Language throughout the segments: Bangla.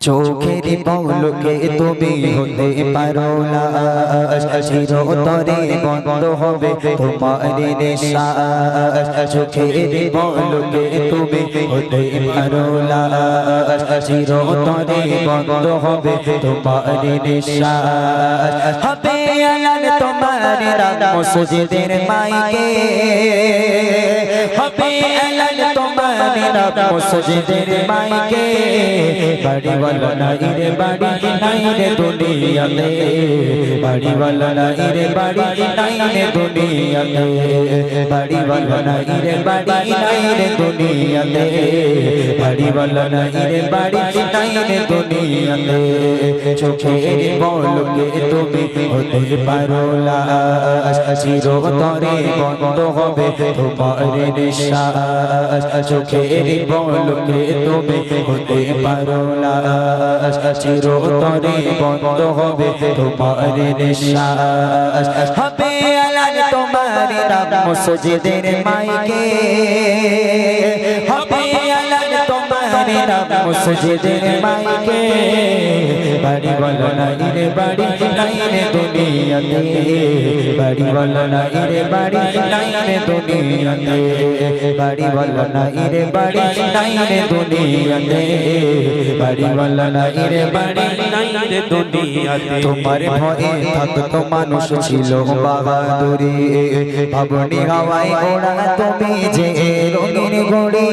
চোখের পলকে তুমি হতে পারো না। চিরতরে বন্ধ হবে তোমার চোখের পলকে তুমি হতে পারো না। বন্ধ হবে তোমার তোমার মাইকে। আলান তোমার রাম মসজিদের মাইকে বাড়ি वाला नहीं रे बाड़ी नहीं रे दुनिया में बाड़ी वाला नहीं रे बाड़ी नहीं रे दुनिया में बाड़ी वाला नहीं रे बाड़ी नहीं रे दुनिया में बाड़ी वाला नहीं रे बाड़ी नहीं रे दुनिया में চোখের বলকে তুমি হতে পারো না চির তরে বন্ধ হবে তোমার নিঃশ্বাস চোখের বলকে তুমি হতে পারো না। চির তরে বন্ধ হবে তোমার নিঃশ্বাস। হবে আলাল তোমার নাম মসজিদের মাইকে। হবে আলাল তোমার নাম মসজিদের মাইকে। বাড়ি বলো নাই রে বাড়ি নাই রে দুনিয়াতে। বাড়ি বলো নাই রে বাড়ি নাই রে দুনিয়াতে। বাড়ি বলো নাই রে বাড়ি নাই রে দুনিয়াতে। বাড়ি বলো নাই রে বাড়ি নাই রে দুনিয়াতে। তোমার ভয়ে থাকতো মানুষ ছিল বাহাদুরি। ভাবনি হাওয়ায় ওড়া তুমি যে রঙিন ঘড়ি।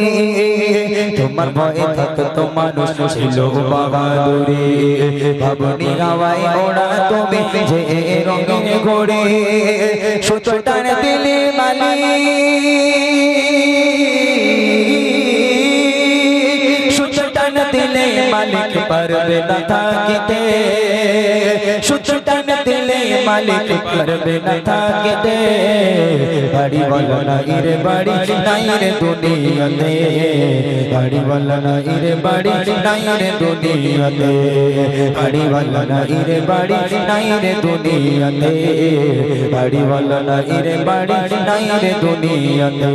তোমার ভয়ে থাকতো মানুষ ছিল বাহাদুরি ভাবনি হাওয়ায় ওড়া তুমি যে রঙিন ঘড়ি, সুতোটার দিলে মালি। সুতোটান দিলে মালিক পারবে না থাকিতে। সুতোটান দিলে মালিক পারবে না থাকিতে। বাড়ি বলো না ইরে বাড়ি নাই রে দুনিয়াতে। বাড়ি বলো না ইরে বাড়ি নাই রে দুনিয়াতে। বাড়ি বলো না ইরে বাড়ি নাই রে দুনিয়াতে। বাড়ি বলো না ইরে বাড়ি নাই রে দুনিয়াতে।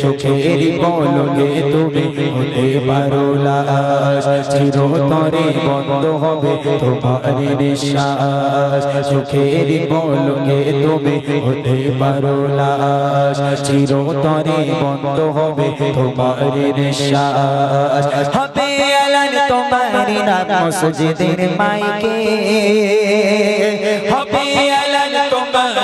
চোখের বলকে তুমি হতে পারো লাশ চিরতরে বন্ধ হবে তোমার নিঃশ্বাস। চোখের বলকে তুমি হতে পারো লাশ চিরতরে বন্ধ হবে তোমার নিঃশ্বাস। হবে আলান তোমার নাম মসজিদের মাইকে। হবে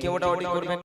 কেউটা অডিট করবেন